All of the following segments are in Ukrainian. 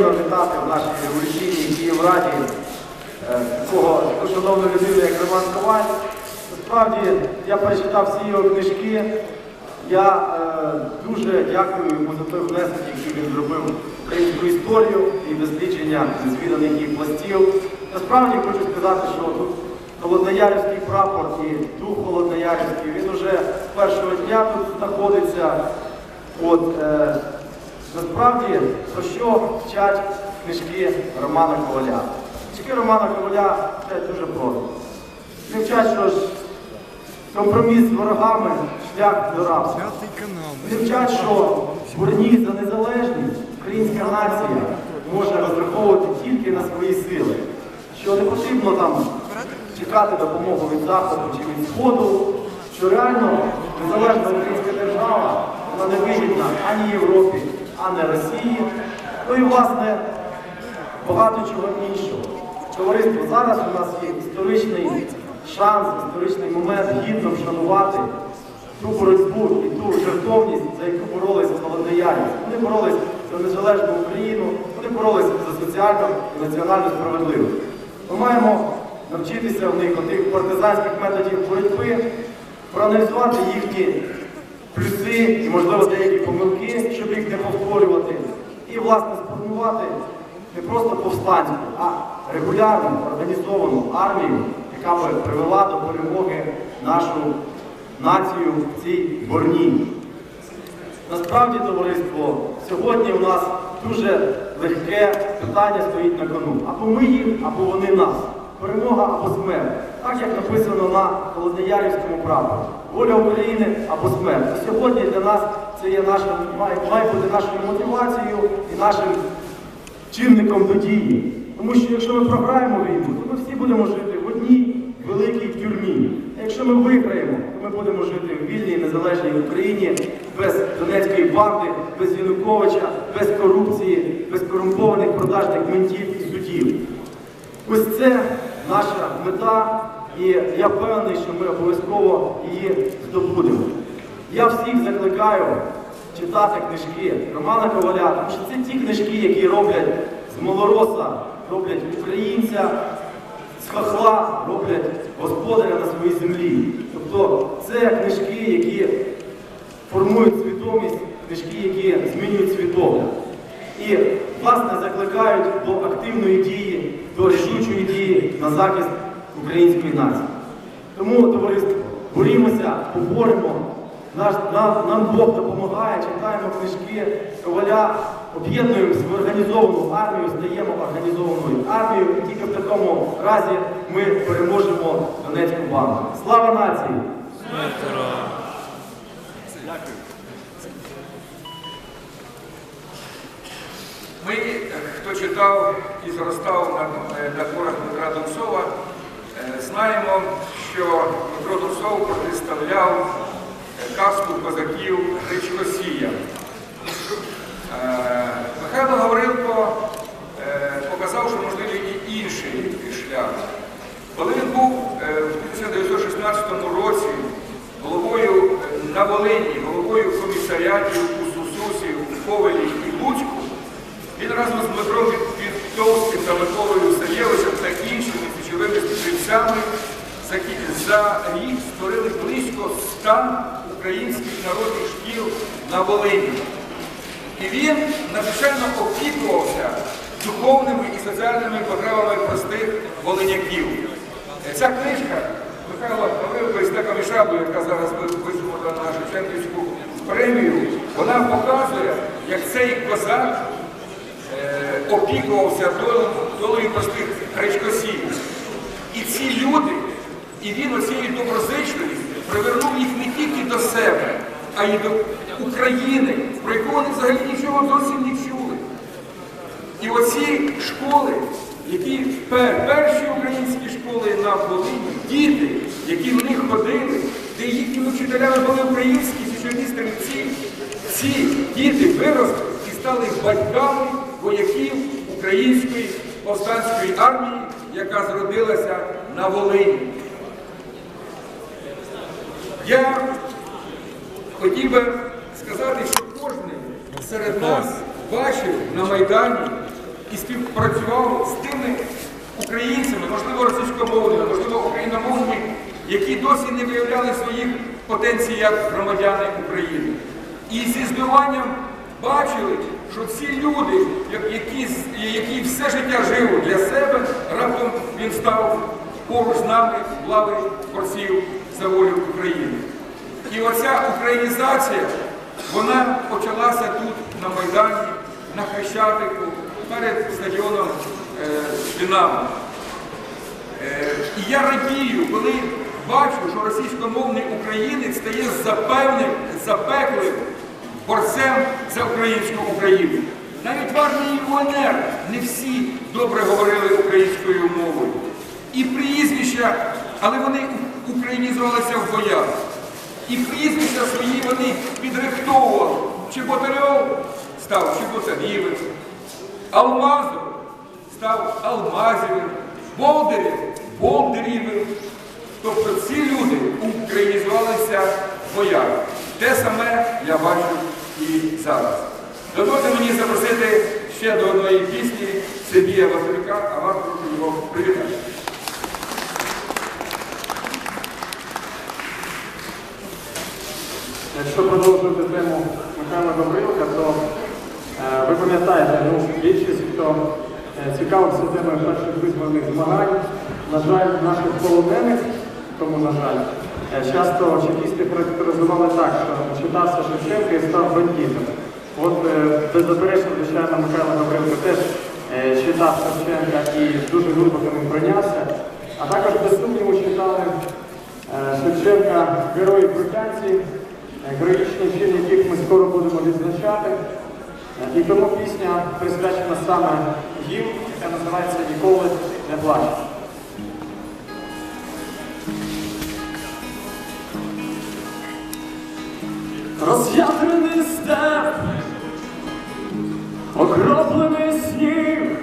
вітати в нашій революційній Київраді е, такого таку шановну людину, як Роман Коваль. Насправді я перечитав всі його книжки. Я е, дуже дякую йому за той внесок, який він зробив українську історію і дослідження незвіданих її пластів. Насправді хочу сказати, що тут Холодноярівський прапор і дух Холодноярівський, він уже з першого дня тут знаходиться. От, е, насправді, про що вчать книжки Романа Коваля? Книжки Романа Коваля вчать дуже просто. Вони вчать, що ж компроміс з ворогами шлях до рабства. Вони вчать, що борні за незалежність українська нація може розраховувати тільки на свої сили. Що не потрібно там чекати допомогу від Заходу чи від Сходу, що реально незалежна українська держава вона не вигідна ані Європі, ані Росії. Ну і власне багато чого іншого. Товариство, зараз у нас є історичний шанс, історичний момент гідно вшанувати ту боротьбу і ту жертовність, за яку боролися холодноярівці. Вони боролися за незалежну Україну, вони боролися за соціальну і національну справедливість. Ми маємо навчитися в них тих партизанських методів боротьби, проаналізувати їхні плюси і, можливо, деякі помилки, щоб їх не повторювати, і, власне, сформувати не просто повстанську, а регулярну організовану армію, яка би привела до перемоги нашу націю в цій борні. Насправді, товариство, сьогодні у нас дуже легке питання стоїть на кону. Або ми їх, або вони нас. Перемога або смерть. Так як написано на Холодноярівському прапорі. Воля України або смерть. Сьогодні для нас це є нашим, має, бути нашою мотивацією і нашим чинником до дії. Тому що якщо ми програємо війну, то ми всі будемо жити в одній великій тюрмі. А якщо ми виграємо, то ми будемо жити в вільній незалежній Україні без Донецької банди, без Януковича, без корупції, без корумпованих продажних ментів і судів. Ось це наша мета, і я впевнений, що ми обов'язково її здобудемо. Я всіх закликаю читати книжки Романа Коваля, тому що це ті книжки, які роблять з малороса, роблять українця, з хахла роблять господаря на своїй землі. Тобто це книжки, які формують свідомість, книжки, які змінюють свідомо. І, власне, закликають до активної дії, до рішучої дії на захист української нації. Тому, товариство, борімося, поборемо. Наш, нам, нам Бог допомагає, читаємо книжки Коваля, об'єднуємося в організовану армію, стаємо організованою армією, і тільки в такому разі ми переможемо Донецьку банду. Слава нації! Ми, е, хто читав і зростав на, е, на творах Дмитра Донцова, знаємо, що Дмитро Донцов представляв казку козаків Гречкосія. Е, Михайло Гаврилко е, показав, що можливий і інший шлях. Коли він був е, в 1916 році головою е, на Волині, головою комісаріатів у Сусусі, у Ковелі і Луцьку, він разом з Дмитром Вітовським та Миколою Саєвичем та іншими січовими стрільцями за, кі- за рік створили близько ста українських народних шкіл на Волині. І він надзвичайно опікувався духовними і соціальними потребами простих волиняків. Е, Ця книжка Михайла Павловка і Стека Мішабу, яка зараз висунута на Шевченківську премію, вона показує, як цей козак е, опікувався долею, долею простих гречкосіїв. І ці люди, і він оцією доброзичливістю привернув їх не тільки до себе, а й до України, про яку вони взагалі нічого зовсім не чули. І оці школи, які пер- перші українські школи на Волині, діти, які в них ходили, де їхніми вчителями були українські січові стрільці, ці діти виросли і стали батьками вояків української повстанської армії, яка зродилася на Волині. Я хотів би сказати, що кожен серед нас бачив на Майдані і співпрацював з тими українцями, можливо, російськомовними, можливо, україномовними, які досі не виявляли своїх потенцій як громадяни України. І зі здивуванням бачили, що ці люди, які, які все життя жили для себе, раптом він став поруч з нами в лави борців за волю України. І оця українізація, вона почалася тут, на Майдані, на Хрещатику, перед стадіоном е, Динамо. Е, І я радію, коли бачу, що російськомовний українець стає запевним, запеклим борцем за українську Україну. Навіть в армії УНР не всі добре говорили українською мовою. І прізвища, але вони українізувалися в боях. І прізвища свої вони підрихтовували. Чеботарьов став Чеботарівим, Алмазов став Алмазівим, Болдирів Болдирівим. Тобто ці люди українізувалися в боях. Те саме я бачу і зараз. Дозвольте мені запросити ще до одної пісні Сергія Василюка, а вас прошу його привітати. Якщо продовжувати тему Михайла Гаврилка, то е, ви пам'ятаєте, ну, більшість, хто е, цікавився темою перших визвольних змагань, на жаль, наших полонених, тому, на жаль, часто чекісти характеризували так, що читався Шевченка і став бандитом. От е, беззаперечно, звичайно, Михайло Гаврилко теж е, читав Шевченка і дуже глибоко ним прийнявся, а також без сумніву читали Е, Шевченка Герої Британці, е, героїчні вчини, яких ми скоро будемо відзначати. І тому пісня присвячена саме їм, яка називається Ніколи не плач. Степ, окроплений сніг,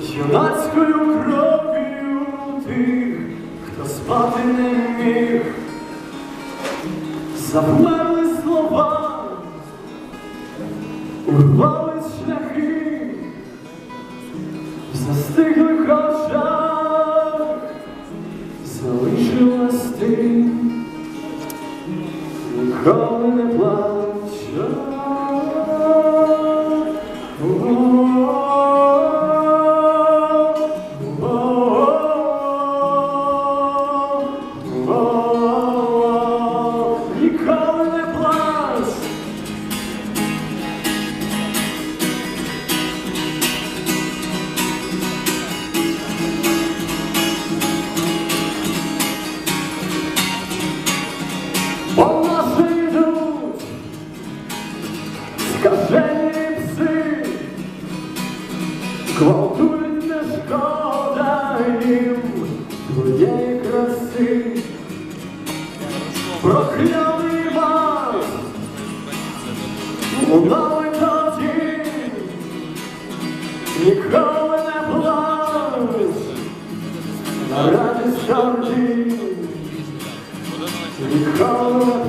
юнацькою кров'ю тих, хто спати не міг, завмерли слова, ніколи не плача. Ніколи не плач, на радість горді. Ніколи не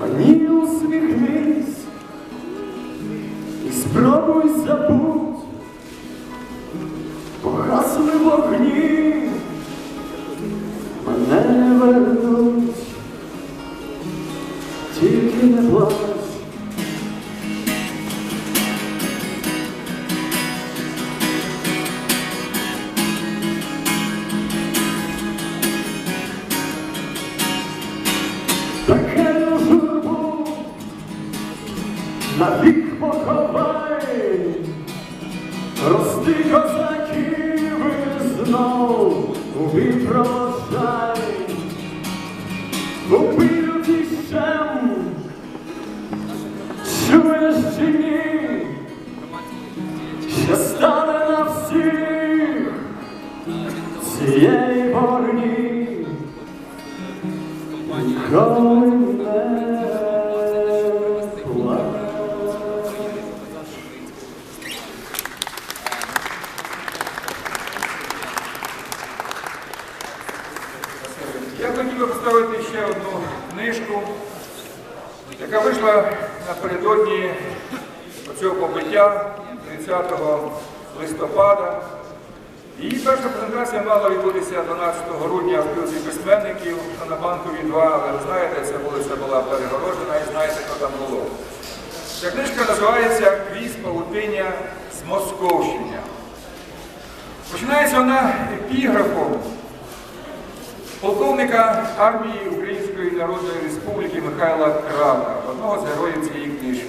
Мені усміхнись. І спробуй забудь, погасли вогні, що стане на всіх цієї борні, коли не плаче. Я хотів би поставити ще одну книжку, яка вийшла напередодні цього побиття 30 листопада. Її презентація мала відбутися 12 грудня в спілці письменників на Банковій 2, але ви знаєте, ця вулиця була перегорожена і знаєте, хто там було. Ця книжка називається Крізь павутиння з Московщини. Починається вона епіграфом полковника армії Української Народної Республіки Михайла Крана, одного з героїв цієї книжки.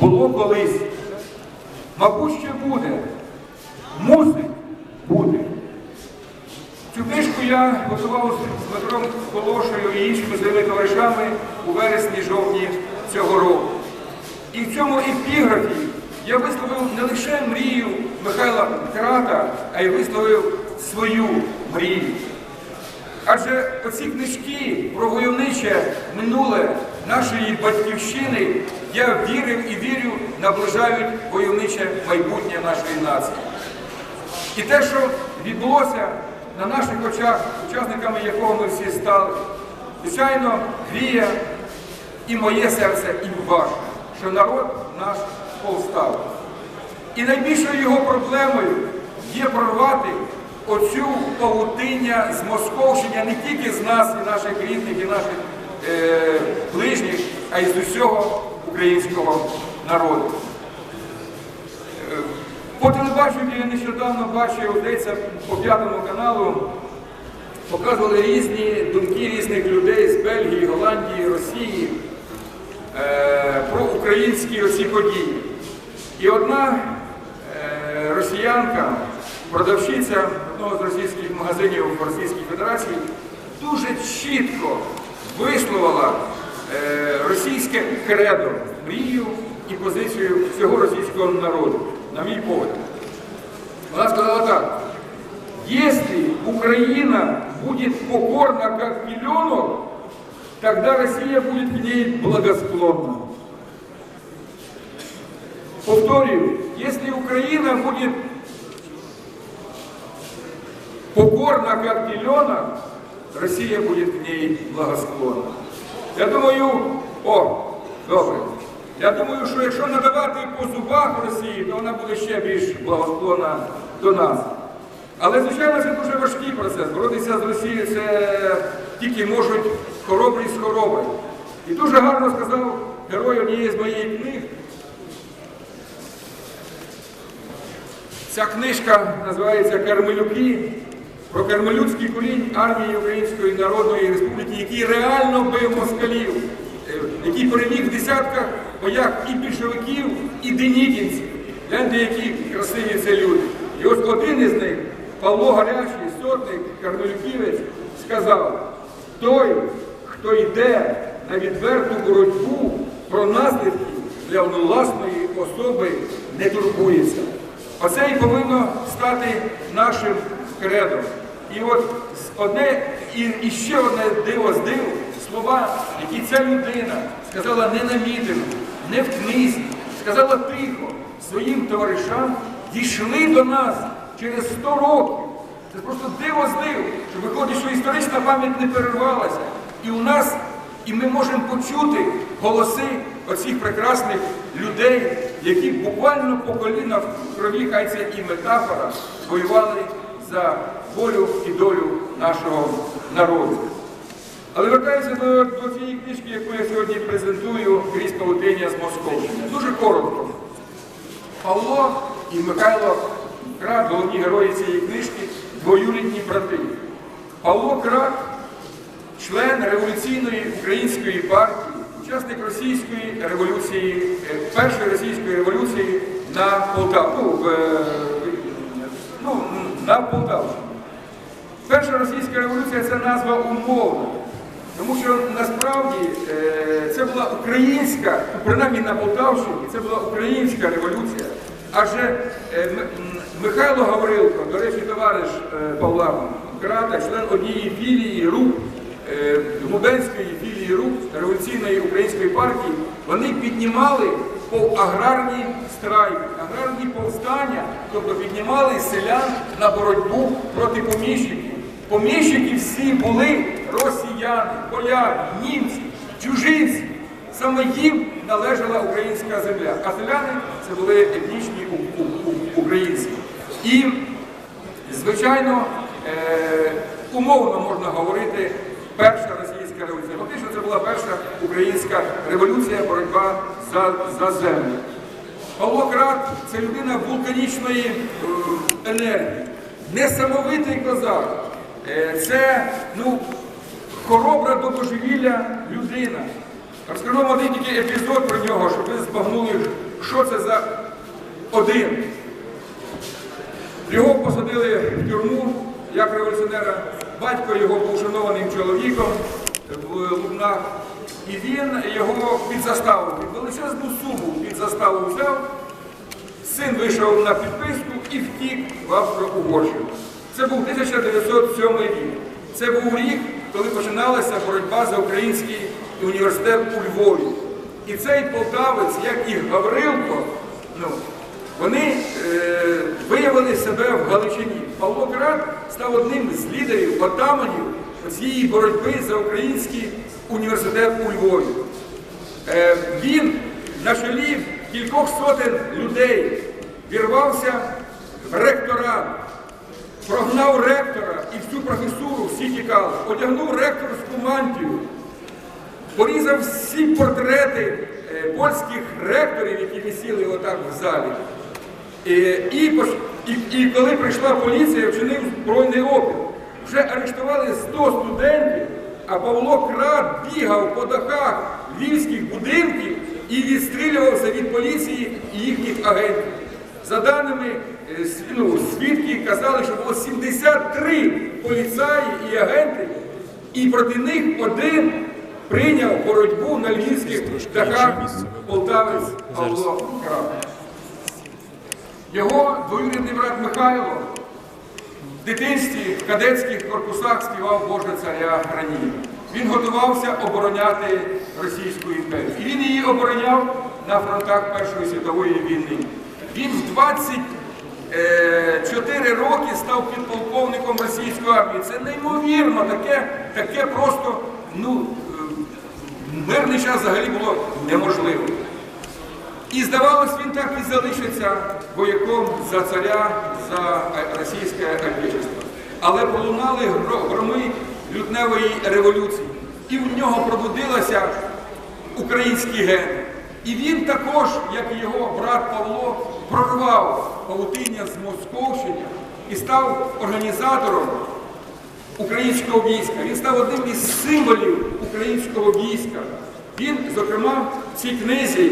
Було колись. Мабуть, ще буде. Мусить бути. Цю книжку я готував з Дмитром Колошею і іншими своїми товаришами у вересні-жовтні цього року. І в цьому епіграфі я висловив не лише мрію Михайла Крата, а й висловив свою мрію. Адже оці книжки про войовниче минуле нашої батьківщини, я вірив і вірю, наближають войовниче майбутнє нашої нації. І те, що відбулося на наших очах, учасниками якого ми всі стали, звичайно, гріє і моє серце, і ваше, що народ наш повстав. І найбільшою його проблемою є прорвати оцю павутиння з Московщення не тільки з нас, і наших рідних, і наших е, ближніх, а й з усього українського народу. По телебаченню я нещодавно бачив, здається, по п'ятому каналу показували різні думки різних людей з Бельгії, Голландії, Росії е, про українські оці події. І одна е, росіянка, продавщиця одного з російських магазинів в Російській Федерації, дуже чітко висловила е, російське кредо, мрію і позицію всього російського народу, на мій погляд. Вона сказала так. Если Украина будет покорна, как пеленок, тогда Россия будет к ней благосклонна. Повторю, если Украина будет покорна, как пеленок, Россия будет к ней благосклонна. Я думаю, о, добре. Я думаю, що якщо надавати по зубах Росії, то вона буде ще більш благосклонна до нас. Але, звичайно, це дуже важкий процес. Боротися з Росією це тільки можуть хоробрі з хороби. І дуже гарно сказав герой однієї з моєї книг. Ця книжка називається Кармелюки про кармелюцький корінь армії Української Народної Республіки, який реально бив москалів, е, який переміг в десятках боях і більшовиків, і денікінців. Гляньте, які красиві це люди. І ось один із них, Павло Гарячий, сотник Кармелюківець, сказав, той, хто йде на відверту боротьбу про наслідки для власної особи не турбується. Оце і повинно стати нашим кредом. І от одне і, і ще одне диво з див, слова, які ця людина сказала не на мітингу, не в книзі, сказала тихо своїм товаришам, дійшли до нас через 100 років. Це просто диво з див, що виходить, що історична пам'ять не перервалася. І у нас, і ми можемо почути голоси оцих прекрасних людей, які буквально по коліна в крові, хай це і метафора, воювали за волю і долю нашого народу. Але вертаюся до, до цієї книжки, яку я сьогодні презентую крізь павутиння з Московщини. Дуже коротко. Павло і Михайло Крак, головні герої цієї книжки, двоюрідні брати. Павло Крак, член революційної української партії, учасник російської революції, е, першої російської революції на Полтаву, ну, е, ну, на Полтавщині. Перша російська революція це назва умовна. Тому що насправді е, це була українська, принаймні на Полтавщині, це була українська революція. Адже е, Михайло Гаврилко, до речі, товариш е, Павла Крата, член однієї філії РУП, е, Лубенської філії РУП Революційної української партії, вони піднімали по аграрні страйки, аграрні повстання, тобто піднімали селян на боротьбу проти поміщиків. Поміщики всі були росіяни, поляки, німці, чужинці. Саме їм належала українська земля. А селяни це були етнічні українці. І, звичайно, е, умовно можна говорити перша російська революція. Фактично це була перша українська революція, боротьба за, за землю. Павло Крат це людина вулканічної е, енергії, несамовитий козак. Е, Це ну, хоробра до божевілля людина. Розкажу вам один тільки епізод про нього, щоб ви збагнули, що це за один. Його посадили в тюрму як революціонера. Батько його був шанованим чоловіком в Лубнах. І він його під заставу, під величезну суму під заставу взяв. Син вийшов на підписку і втік в Австро-Угорщину. Це був 1907 рік. Це був рік, коли починалася боротьба за український університет у Львові. І цей полтавець, як і Гаврилко, ну, вони е, виявили себе в Галичині. Павло Крат став одним з лідерів, отаманів цієї боротьби за український університет у Львові. Е, Він на чолі кількох сотень людей вірвався в ректорат, прогнав ректора і всю професуру, всі тікали, одягнув ректорську мантію, порізав всі портрети е, польських ректорів, які висіли отак в залі. Е, І, і, і коли прийшла поліція, вчинив збройний опір. Вже арештували 100 студентів, а Павло Крат бігав по дахах львівських будинків і відстрілювався від поліції і їхніх агентів. За даними ну, свідки казали, що було 73 поліцаї і агенти, і проти них один прийняв боротьбу на львівських дахах полтавець Павло Крат. Його двоюрідний брат Михайло в дитинстві в кадетських корпусах співав Боже царя Гранії. Він готувався обороняти Російську імперію. І він її обороняв на фронтах Першої світової війни. Він в 24 роки став підполковником російської армії. Це неймовірно, таке, таке просто ну, е, мирний час взагалі було неможливо. І здавалось, він так і залишиться вояком за царя, за е, російське отечество. Але пролунали громи лютневої революції. І в нього пробудилася український ген. І він також, як і його брат Павло, прорвав павутиння з Московщини і став організатором українського війська. Він став одним із символів українського війська. Він, зокрема, в цій книзі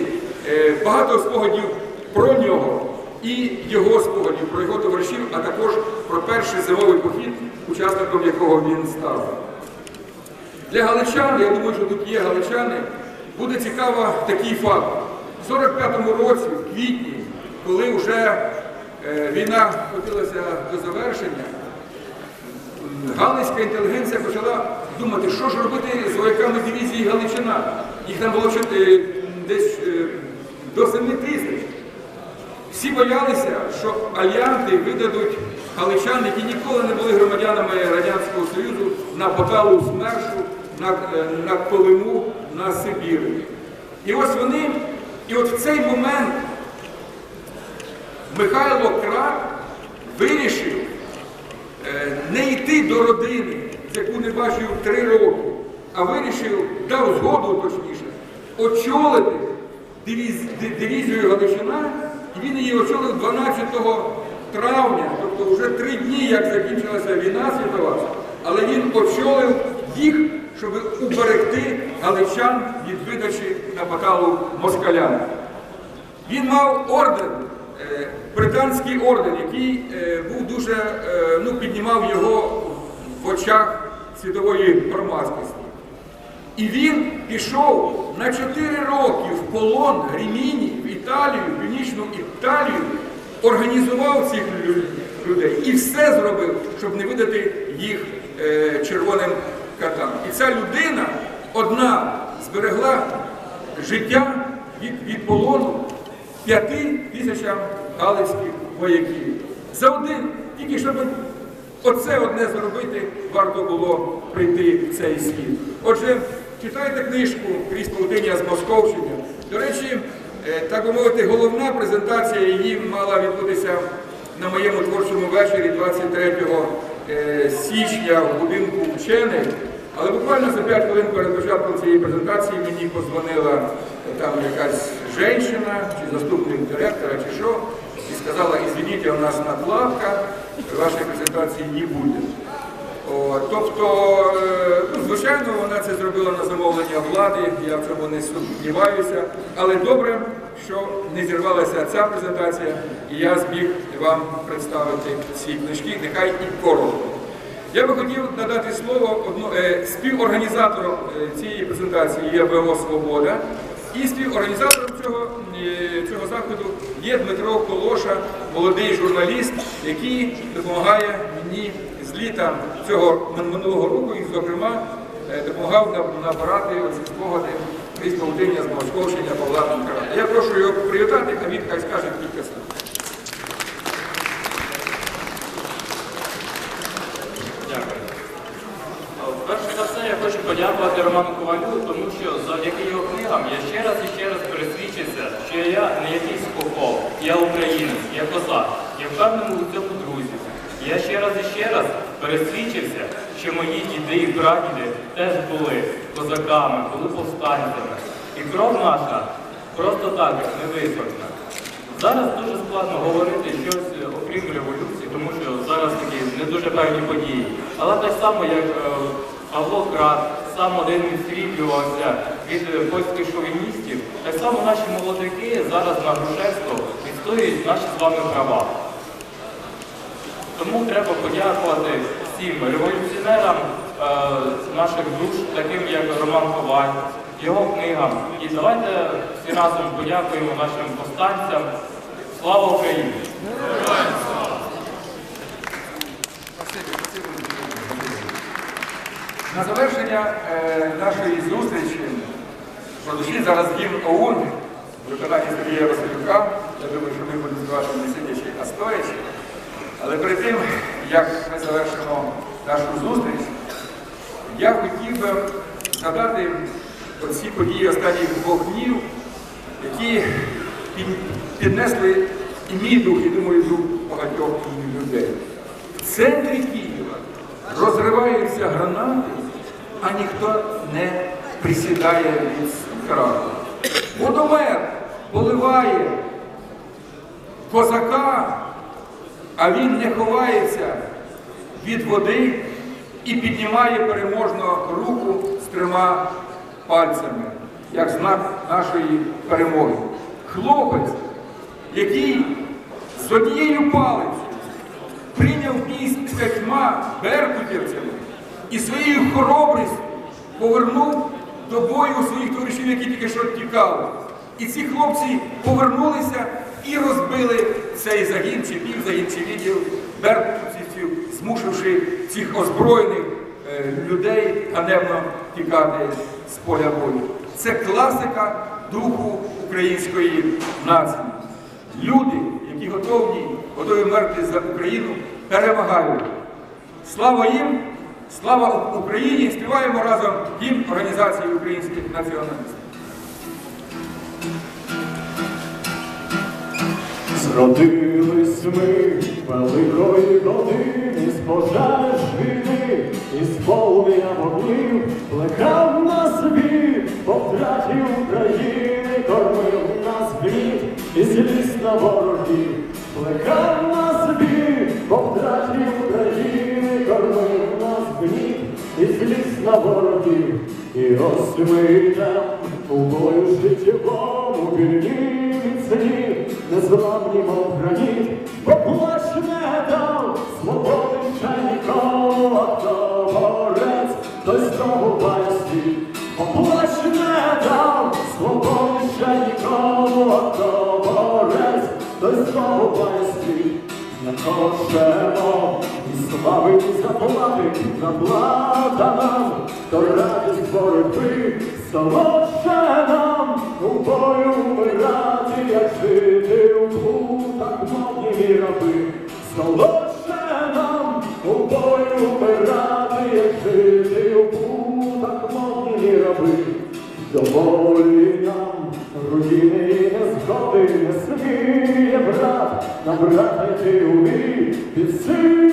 е, багато спогадів про нього і його спогадів, про його товаришів, а також про перший зимовий похід, учасником якого він став. Для галичан, я думаю, що тут є галичани, буде цікаво такий факт. У 45-му році, в квітні, коли вже е, війна котилася до завершення, Галицька інтелігенція почала думати, що ж робити з вояками дивізії Галичина. Їх там було десь е, до 7 тисяч. Всі боялися, що альянти видадуть галичан, які ніколи не були громадянами Радянського Союзу на поталу СМЕРШу, на, е, на Колиму, на Сибір. І ось вони, і от в цей момент Михайло Крак вирішив е, не йти до родини, яку не бачив три роки, а вирішив, дав згоду точніше, очолити дивіз- дивізію Галичина, і він її очолив 12 травня, тобто вже три дні, як закінчилася війна світова, але він очолив їх, щоб уберегти галичан від видачі на баталу москалям. Він мав орден, британський орден, який е, був дуже, е, ну, піднімав його в очах світової громадськості. І він пішов на 4 роки в полон Риміні, в Італію, в Північну Італію, організував цих людей і все зробив, щоб не видати їх е, червоним катам. І ця людина одна зберегла життя від, від полону п'яти тисячам галицьких вояків. За один, тільки щоб Оце одне зробити варто було прийти в цей світ. Отже, читайте книжку крізь паутиня з Московщини. До речі, е, так би мовити, головна презентація її мала відбутися на моєму творчому вечорі 23 е, січня в будинку вчених. Але буквально за 5 хвилин перед початком цієї презентації мені подзвонила е, там якась жінка, чи заступник директора, чи що, і сказала, извините, у нас накладка, вашої презентації не буде. Тобто, е, ну, звичайно, вона це зробила на замовлення влади, я в цьому не сумніваюся, але добре, що не зірвалася ця презентація, і я зміг вам представити ці книжки, нехай і коротко. Я би хотів надати слово одно, е, співорганізатором е, цієї презентації є ВО Свобода. І співорганізатором цього, е, цього заходу є Дмитро Колоша, молодий журналіст, який допомагає мені з літа цього минулого року і, зокрема, е, допомагав на- набирати спогади крізь паутиння з Московщення Павла Панкара. Я прошу його привітати, а він хай скаже кілька слів. Дякую. О, Перш за все, я хочу подякувати Роману Ковалю, тому що завдяки його книгам я ще раз і ще раз пересвідчився, що я не якийсь хохол, я українець, я козак, я впевнений у цьому друзі. Я ще раз і ще раз пересвідчився, що мої діди і прадіди теж були козаками, були повстанцями. І кров наша просто так не висохне. Зараз дуже складно говорити щось е, окрім революції, тому що зараз такі не дуже певні події. Але так само, як е, Павло Крат, сам один відстріплювався від е, польських шовіністів, так само наші молодики зараз на Грушевську відстоюють наші з вами права. Тому треба подякувати всім революціонерам е, наших душ, таким як Роман Коваль, його книгам. І давайте всі разом подякуємо нашим повстанцям. Слава Україні! На завершення е, нашої зустрічі прозвучить зараз гімн ОУН виконанні Сергія Василюка. Я думаю, що ми будемо співати не сидячи, а стоячи. Але перед тим, як ми завершимо нашу зустріч, я хотів би згадати оці події останніх двох днів, які піднесли і мій дух, і думаю, дух багатьох людей. В центрі Києва розриваються гранати, а ніхто не присідає від страху. Водомер поливає козака, а він не ховається від води і піднімає переможно руку з трьома пальцями, як знак нашої перемоги. Хлопець, який з однією палицею прийняв бій п'ятьма беркутівцями і своєю хоробрістю повернув до бою своїх товаришів, які тільки що тікали. І ці хлопці повернулися і розбили цей загін, чи півзагін, чи відділ беркутівців, змушивши цих озброєних е, людей ганебно тікати з поля бою. Це класика духу української нації. Люди, які готові, готові мерти за Україну, перемагають. Слава їм, слава Україні! Співаємо разом гімн Організації українських націоналістів. Зродились ми великої години, з пожеж війни, і з полум'я вогнів плекав нас вір, по втраті України кормив нас гнів, і злість на ворогів, плекав нас на бороді і ось розмита у бою життєвому вільні міцні, незламні мов грані, поплач не дав свободи ще нікому, а то борець, той знову вальський, поплач не дав свободи ще нікому, а то борець, той знову вальський, не хочемо і слави, і заплати, заплатана солодше нам у бою вмирати, як жити у путах, мовні раби. Солодше нам у бою вмирати, як жити у путах, мовні раби. Доволі нам руїни і незгоди не сміє брат, на брата йти у бій, під синьо-жовтим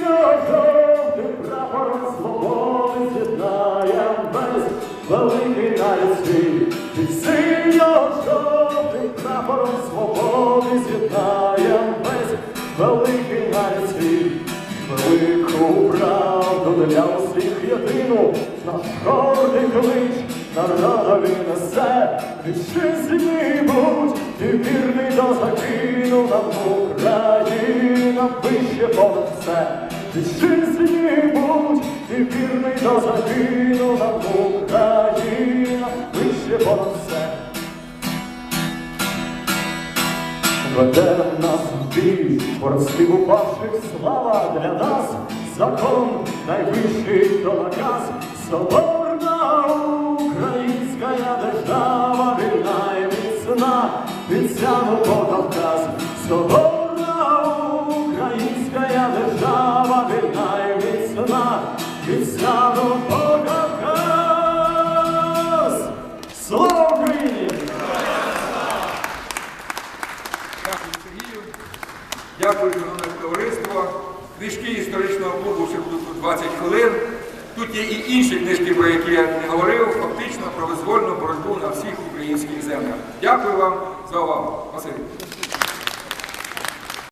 клич народові несе, вітчизні будь, і вірний до загину нам Україна вище понад все. Вітчизні будь, і вірний до загину нам Україна вище понад все. Веде нас в бій, поростив упавших слава для нас, закон найвищий то наказ, соборна українська держава, вільна і міцна, від сяну по Кавказ, соборна українська держава, вільна і міцна, від сяну по Кавказ. Слава Україні! Дякую, Сергію. Дякую, товариство. Книжки історичного клубу ще будуть тут 20 хвилин. Тут є і інші книжки, про які я не говорив, фактично про визвольну боротьбу на всіх українських землях. Дякую вам за увагу. Спасибі.